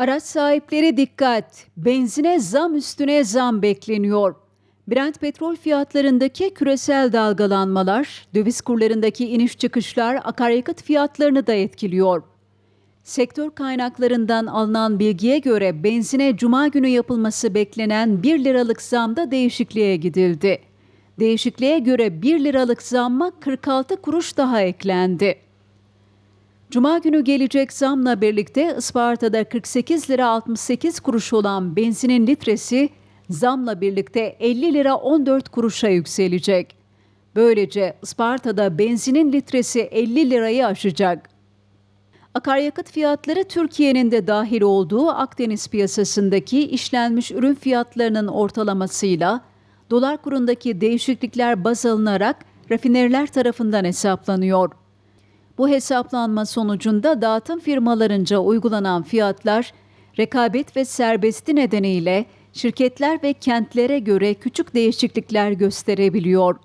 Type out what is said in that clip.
Araç sahipleri dikkat. Benzine zam üstüne zam bekleniyor. Brent petrol fiyatlarındaki küresel dalgalanmalar, döviz kurlarındaki iniş çıkışlar akaryakıt fiyatlarını da etkiliyor. Sektör kaynaklarından alınan bilgiye göre benzine cuma günü yapılması beklenen 1 liralık zamda değişikliğe gidildi. Değişikliğe göre 1 liralık zamma 46 kuruş daha eklendi. Cuma günü gelecek zamla birlikte Isparta'da 48 lira 68 kuruş olan benzinin litresi zamla birlikte 50 lira 14 kuruşa yükselecek. Böylece Isparta'da benzinin litresi 50 lirayı aşacak. Akaryakıt fiyatları Türkiye'nin de dahil olduğu Akdeniz piyasasındaki işlenmiş ürün fiyatlarının ortalamasıyla dolar kurundaki değişiklikler baz alınarak rafineriler tarafından hesaplanıyor. Bu hesaplanma sonucunda dağıtım firmalarınca uygulanan fiyatlar rekabet ve serbesti nedeniyle şirketler ve kentlere göre küçük değişiklikler gösterebiliyor.